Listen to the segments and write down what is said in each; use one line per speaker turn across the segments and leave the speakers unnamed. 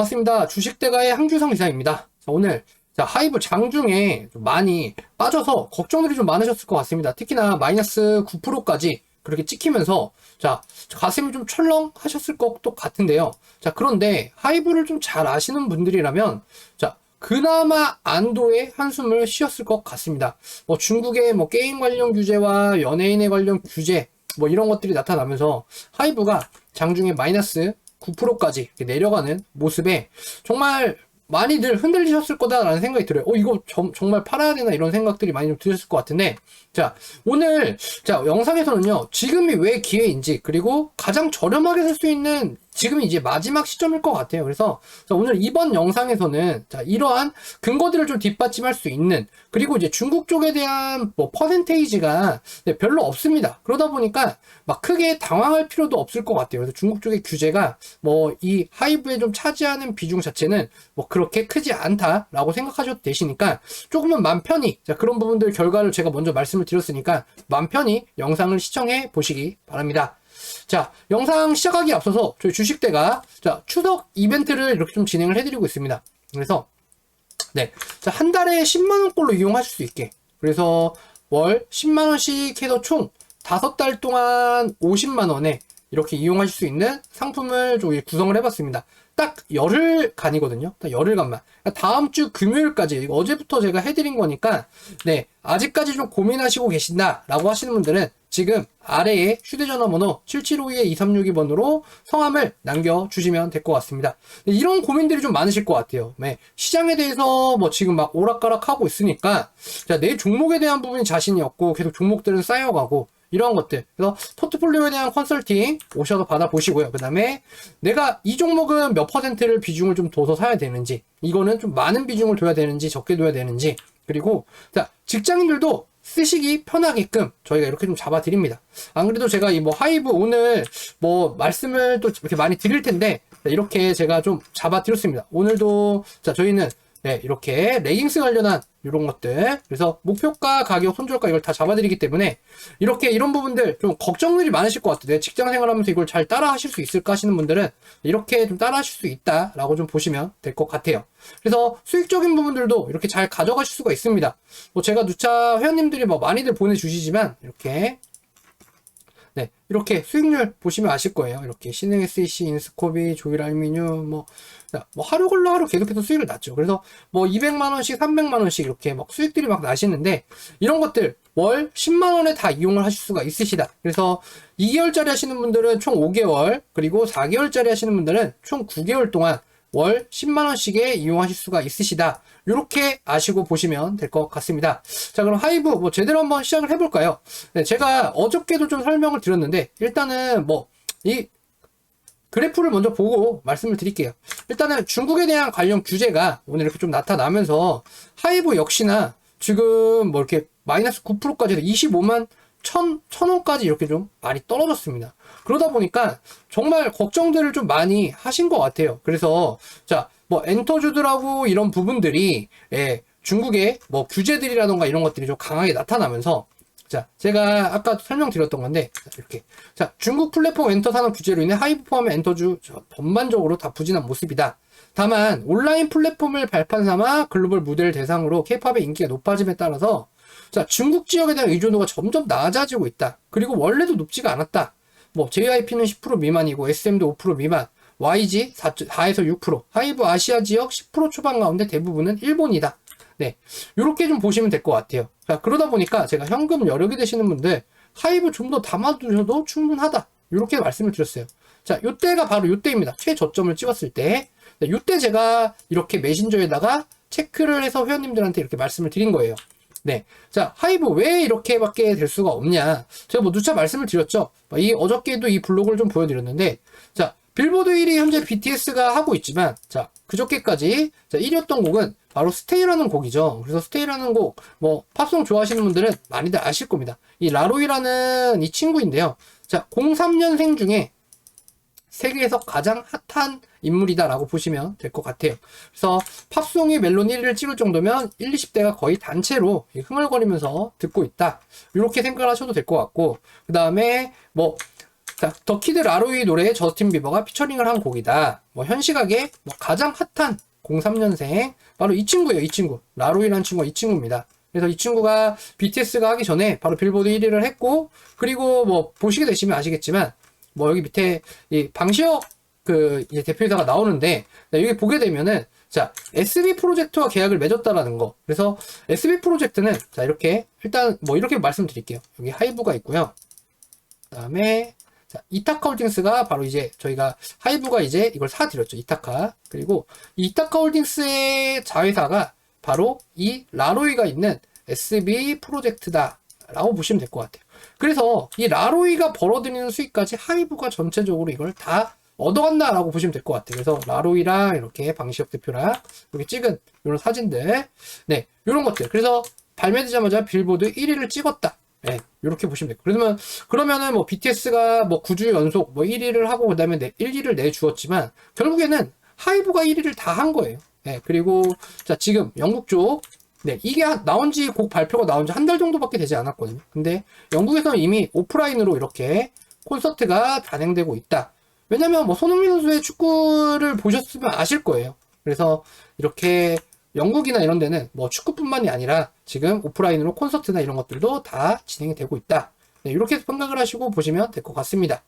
반갑습니다. 주식대가의 항주성 이사입니다. 자, 오늘 자, 하이브 장중에 좀 많이 빠져서 걱정들이 좀 많으셨을 것 같습니다. 특히나 마이너스 9%까지 그렇게 찍히면서 자, 가슴이 좀 철렁 하셨을 것도 같은데요. 자, 그런데 하이브를 좀 잘 아시는 분들이라면 자, 그나마 안도의 한숨을 쉬었을 것 같습니다. 뭐 중국의 뭐 게임 관련 규제와 연예인에 관련 규제 뭐 이런 것들이 나타나면서 하이브가 장중에 마이너스 9%까지 내려가는 모습에 정말 많이들 흔들리셨을 거다라는 생각이 들어요. 어, 이거 정, 정말 팔아야 되나 이런 생각들이 많이 좀 드셨을 것 같은데, 자, 오늘, 자, 영상에서는요, 지금이 왜 기회인지, 그리고 가장 저렴하게 살 수 있는 지금이 이제 마지막 시점일 것 같아요. 그래서 자, 오늘 이번 영상에서는 자, 이러한 근거들을 좀 뒷받침할 수 있는 그리고 이제 중국 쪽에 대한 뭐 퍼센테이지가 네, 별로 없습니다. 그러다 보니까 막 크게 당황할 필요도 없을 것 같아요. 그래서 중국 쪽의 규제가 뭐 이 하이브에 좀 차지하는 비중 자체는 뭐 그렇게 크지 않다라고 생각하셔도 되시니까 조금은 맘 편히 자, 그런 부분들 결과를 제가 먼저 말씀을 드렸으니까 맘 편히 영상을 시청해 보시기 바랍니다. 자, 영상 시작하기 앞서서 저희 주식대가 자, 추석 이벤트를 이렇게 좀 진행을 해드리고 있습니다. 그래서 네, 자, 한 달에 10만원꼴로 이용하실 수 있게 그래서 월 10만원씩 해서 총 5달 동안 50만원에 이렇게 이용하실 수 있는 상품을 좀 구성을 해봤습니다. 딱 열흘 간이거든요. 딱 열흘 간만. 그러니까 다음 주 금요일까지 어제부터 제가 해드린 거니까 네 아직까지 좀 고민하시고 계신다라고 하시는 분들은 지금 아래에 휴대전화 번호 7752-2362번으로 성함을 남겨주시면 될 것 같습니다. 네, 이런 고민들이 좀 많으실 것 같아요. 네, 시장에 대해서 뭐 지금 막 오락가락 하고 있으니까 자, 내 종목에 대한 부분이 자신이 없고 계속 종목들은 쌓여가고 이러한 것들. 그래서 포트폴리오에 대한 컨설팅 오셔서 받아보시고요. 그 다음에 내가 이 종목은 몇 퍼센트를 비중을 좀 둬서 사야 되는지, 이거는 좀 많은 비중을 둬야 되는지, 적게 둬야 되는지, 그리고 자 직장인들도 쓰시기 편하게끔 저희가 이렇게 좀 잡아드립니다. 안 그래도 제가 이 뭐 하이브 오늘 뭐 말씀을 또 이렇게 많이 드릴 텐데 이렇게 제가 좀 잡아드렸습니다. 오늘도 자 저희는 네, 이렇게 레깅스 관련한 이런 것들. 그래서 목표가, 가격, 손절가 이걸 다 잡아드리기 때문에 이렇게 이런 부분들 좀 걱정들이 많으실 것 같아요. 직장 생활하면서 이걸 잘 따라 하실 수 있을까 하시는 분들은 이렇게 좀 따라 하실 수 있다라고 좀 보시면 될 것 같아요. 그래서 수익적인 부분들도 이렇게 잘 가져가실 수가 있습니다. 뭐 제가 누차 회원님들이 뭐 많이들 보내주시지만 이렇게 네, 이렇게 수익률 보시면 아실 거예요. 이렇게 신흥 SEC, 인스코비, 조일 알미늄, 뭐, 뭐 하루 걸러 하루 계속해서 수익을 났죠. 그래서 뭐 200만원씩, 300만원씩 이렇게 막 수익들이 막 나시는데, 이런 것들 월 10만원에 다 이용을 하실 수가 있으시다. 그래서 2개월짜리 하시는 분들은 총 5개월, 그리고 4개월짜리 하시는 분들은 총 9개월 동안 월 10만원씩에 이용하실 수가 있으시다. 이렇게 아시고 보시면 될 것 같습니다. 자, 그럼 하이브 뭐 제대로 한번 시작을 해볼까요? 네, 제가 어저께도 좀 설명을 드렸는데, 일단은 뭐, 이 그래프를 먼저 보고 말씀을 드릴게요. 일단은 중국에 대한 관련 규제가 오늘 이렇게 좀 나타나면서 하이브 역시나 지금 뭐 이렇게 마이너스 9%까지 해서 25만 천, 천 원까지 이렇게 좀 많이 떨어졌습니다. 그러다 보니까 정말 걱정들을 좀 많이 하신 것 같아요. 그래서, 자, 뭐, 엔터주드라고 이런 부분들이, 예, 중국의 뭐 규제들이라던가 이런 것들이 좀 강하게 나타나면서, 자, 제가 아까 설명드렸던 건데, 이렇게. 자, 중국 플랫폼 엔터 산업 규제로 인해 하이브 포함의 엔터주 전반적으로 다 부진한 모습이다. 다만, 온라인 플랫폼을 발판 삼아 글로벌 무대를 대상으로 케이팝의 인기가 높아짐에 따라서 자, 중국 지역에 대한 의존도가 점점 낮아지고 있다. 그리고 원래도 높지가 않았다. 뭐, JYP는 10% 미만이고, SM도 5% 미만, YG 4, 4에서 6%, 하이브 아시아 지역 10% 초반 가운데 대부분은 일본이다. 네. 요렇게 좀 보시면 될 것 같아요. 자, 그러다 보니까 제가 현금 여력이 되시는 분들, 하이브 좀 더 담아두셔도 충분하다. 요렇게 말씀을 드렸어요. 자, 요때가 바로 요때입니다. 최저점을 찍었을 때. 네, 요때 제가 이렇게 메신저에다가 체크를 해서 회원님들한테 이렇게 말씀을 드린 거예요. 네. 자, 하이브 왜 이렇게밖에 될 수가 없냐. 제가 뭐 누차 말씀을 드렸죠. 이 어저께도 이 블로그를 좀 보여드렸는데, 자, 빌보드 1위 현재 BTS가 하고 있지만, 자, 그저께까지, 자, 1위였던 곡은 바로 스테이라는 곡이죠. 그래서 스테이라는 곡, 뭐, 팝송 좋아하시는 분들은 많이들 아실 겁니다. 이 라로이라는 이 친구인데요. 자, 03년생 중에 세계에서 가장 핫한 인물이다라고 보시면 될 것 같아요. 그래서 팝송이 멜론 1위를 찍을 정도면 1, 20대가 거의 단체로 흥얼거리면서 듣고 있다. 이렇게 생각을 하셔도 될 것 같고, 그 다음에 뭐, 자, 더키드 라로이 노래에 저스틴 비버가 피처링을 한 곡이다. 뭐, 현 시각에 뭐 가장 핫한 03년생, 바로 이 친구예요, 이 친구. 라로이라는 친구가 이 친구입니다. 그래서 이 친구가 BTS가 하기 전에 바로 빌보드 1위를 했고, 그리고 뭐, 보시게 되시면 아시겠지만, 뭐, 여기 밑에 이 방시혁 그 대표이사가 나오는데, 네, 여기 보게 되면은, 자, SB 프로젝트와 계약을 맺었다라는 거. 그래서 SB 프로젝트는, 자, 이렇게, 일단 뭐 이렇게 말씀드릴게요. 여기 하이브가 있고요. 그 다음에, 자, 이타카 홀딩스가 바로 이제 저희가 하이브가 이제 이걸 사드렸죠. 이타카. 그리고 이 이타카 홀딩스의 자회사가 바로 이 라로이가 있는 SB 프로젝트다. 라고 보시면 될 것 같아요. 그래서 이 라로이가 벌어들이는 수익까지 하이브가 전체적으로 이걸 다 얻어간다라고 보시면 될 것 같아요. 그래서 라로이랑 이렇게 방시혁 대표랑 이렇게 찍은 이런 사진들, 네, 이런 것들. 그래서 발매되자마자 빌보드 1위를 찍었다. 네, 이렇게 보시면 돼요. 그러면 그러면은 뭐 BTS가 뭐 9주 연속 뭐 1위를 하고 그다음에 내 1위를 내 주었지만 결국에는 하이브가 1위를 다 한 거예요. 네, 그리고 자 지금 영국 쪽 네, 이게 한- 나온 지 곡 발표가 나온 지 한 달 정도밖에 되지 않았거든요. 근데 영국에서는 이미 오프라인으로 이렇게 콘서트가 단행되고 있다. 왜냐면 뭐 손흥민 선수의 축구를 보셨으면 아실 거예요. 그래서 이렇게 영국이나 이런 데는 뭐 축구뿐만이 아니라 지금 오프라인으로 콘서트나 이런 것들도 다 진행이 되고 있다. 네, 이렇게 생각을 하시고 보시면 될 것 같습니다.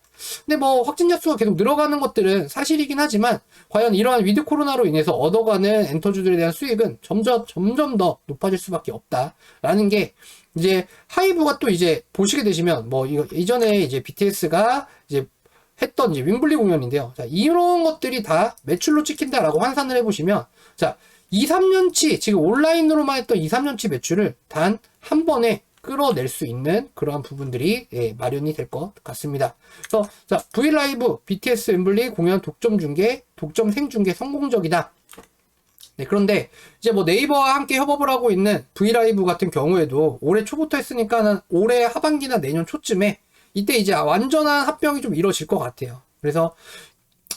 근데 뭐 확진자 수가 계속 늘어가는 것들은 사실이긴 하지만 과연 이러한 위드 코로나로 인해서 얻어가는 엔터주들에 대한 수익은 점점 점점 더 높아질 수밖에 없다라는 게 이제 하이브가 또 이제 보시게 되시면 뭐 이거 이전에 이제 BTS가 이제 했던 이제 윈블리 공연인데요. 자, 이런 것들이 다 매출로 찍힌다라고 환산을 해보시면, 자, 2, 3년치, 지금 온라인으로만 했던 2, 3년치 매출을 단 한 번에 끌어낼 수 있는 그러한 부분들이 예, 마련이 될 것 같습니다. 그래서, 자, 브이라이브, BTS 윈블리 공연 독점 중계, 독점 생중계 성공적이다. 네, 그런데 이제 뭐 네이버와 함께 협업을 하고 있는 브이라이브 같은 경우에도 올해 초부터 했으니까는 올해 하반기나 내년 초쯤에 이때 이제 완전한 합병이 좀 이루어질 것 같아요. 그래서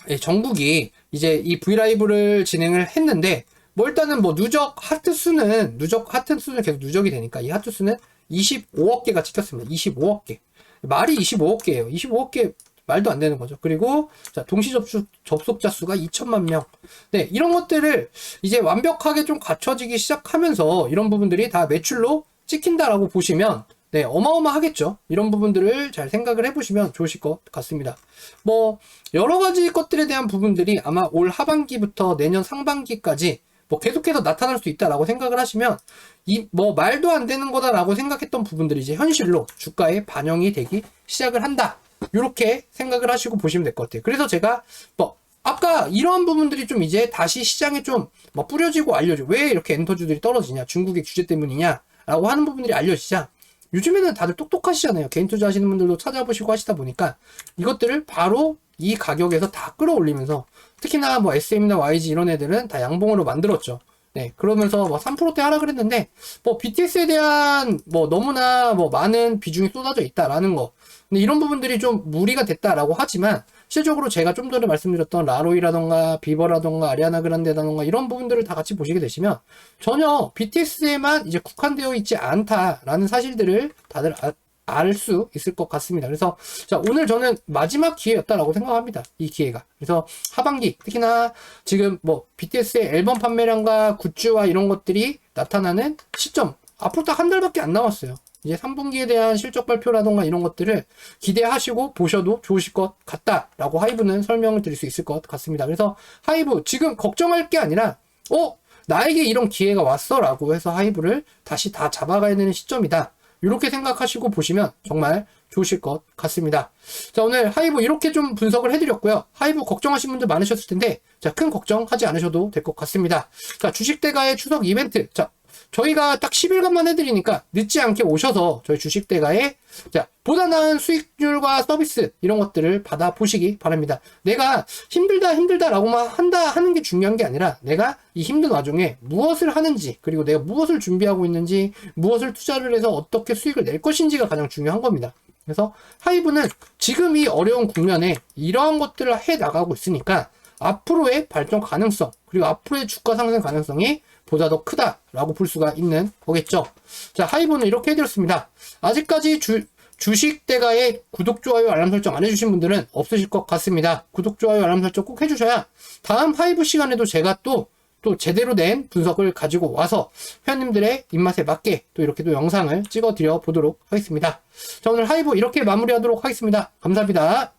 예, 정국이 이제 이 브이라이브를 진행을 했는데 뭐 일단은 뭐 누적 하트 수는 누적 하트 수는 계속 누적이 되니까 이 하트 수는 25억 개가 찍혔습니다. 25억 개. 말이 25억 개예요. 25억 개 말도 안 되는 거죠. 그리고 자, 동시 접속 접속자 수가 2천만 명. 네, 이런 것들을 이제 완벽하게 좀 갖춰지기 시작하면서 이런 부분들이 다 매출로 찍힌다라고 보시면 네, 어마어마하겠죠. 이런 부분들을 잘 생각을 해보시면 좋으실 것 같습니다. 뭐, 여러 가지 것들에 대한 부분들이 아마 올 하반기부터 내년 상반기까지 뭐 계속해서 나타날 수 있다라고 생각을 하시면 이 뭐 말도 안 되는 거다라고 생각했던 부분들이 이제 현실로 주가에 반영이 되기 시작을 한다. 이렇게 생각을 하시고 보시면 될 것 같아요. 그래서 제가 뭐 아까 이러한 부분들이 좀 이제 다시 시장에 좀 뭐 뿌려지고 알려지고 왜 이렇게 엔터주들이 떨어지냐 중국의 규제 때문이냐라고 하는 부분들이 알려지자 요즘에는 다들 똑똑하시잖아요. 개인 투자하시는 분들도 찾아보시고 하시다 보니까 이것들을 바로 이 가격에서 다 끌어올리면서 특히나 뭐 SM이나 YG 이런 애들은 다 양봉으로 만들었죠. 네, 그러면서 뭐 3%대 하락을 했는데 뭐 BTS에 대한 뭐 너무나 뭐 많은 비중이 쏟아져 있다라는 거. 근데 이런 부분들이 좀 무리가 됐다라고 하지만 실적으로 제가 좀 전에 말씀드렸던 라로이라던가 비버라던가 아리아나 그란데라던가 이런 부분들을 다 같이 보시게 되시면 전혀 BTS에만 이제 국한되어 있지 않다라는 사실들을 다들 알 수 있을 것 같습니다. 그래서 자 오늘 저는 마지막 기회였다라고 생각합니다. 이 기회가. 그래서 하반기 특히나 지금 뭐 BTS의 앨범 판매량과 굿즈와 이런 것들이 나타나는 시점 앞으로 딱 한 달밖에 안 남았어요. 이제 3분기에 대한 실적 발표라던가 이런 것들을 기대하시고 보셔도 좋으실 것 같다라고 하이브는 설명을 드릴 수 있을 것 같습니다. 그래서 하이브 지금 걱정할 게 아니라 어 나에게 이런 기회가 왔어라고 해서 하이브를 다시 다 잡아가야 되는 시점이다. 이렇게 생각하시고 보시면 정말 좋으실 것 같습니다. 자, 오늘 하이브 이렇게 좀 분석을 해드렸고요. 하이브 걱정하신 분들 많으셨을 텐데, 자, 큰 걱정하지 않으셔도 될 것 같습니다. 자, 주식대가의 추석 이벤트. 자, 저희가 딱 10일간만 해드리니까 늦지 않게 오셔서 저희 주식대가의 자, 보다 나은 수익률과 서비스 이런 것들을 받아 보시기 바랍니다. 내가 힘들다 힘들다라고만 한다 하는 게 중요한 게 아니라 내가 이 힘든 와중에 무엇을 하는지 그리고 내가 무엇을 준비하고 있는지 무엇을 투자를 해서 어떻게 수익을 낼 것인지가 가장 중요한 겁니다. 그래서 하이브는 지금 이 어려운 국면에 이러한 것들을 해 나가고 있으니까 앞으로의 발전 가능성 그리고 앞으로의 주가 상승 가능성이 보다 더 크다라고 볼 수가 있는 거겠죠. 자, 하이브는 이렇게 해드렸습니다. 아직까지 주, 주식 대가에 구독, 좋아요, 알람 설정 안 해주신 분들은 없으실 것 같습니다. 구독, 좋아요, 알람 설정 꼭 해주셔야 다음 하이브 시간에도 제가 또, 또 제대로 된 분석을 가지고 와서 회원님들의 입맛에 맞게 또 이렇게 또 영상을 찍어 드려 보도록 하겠습니다. 자, 오늘 하이브 이렇게 마무리하도록 하겠습니다. 감사합니다.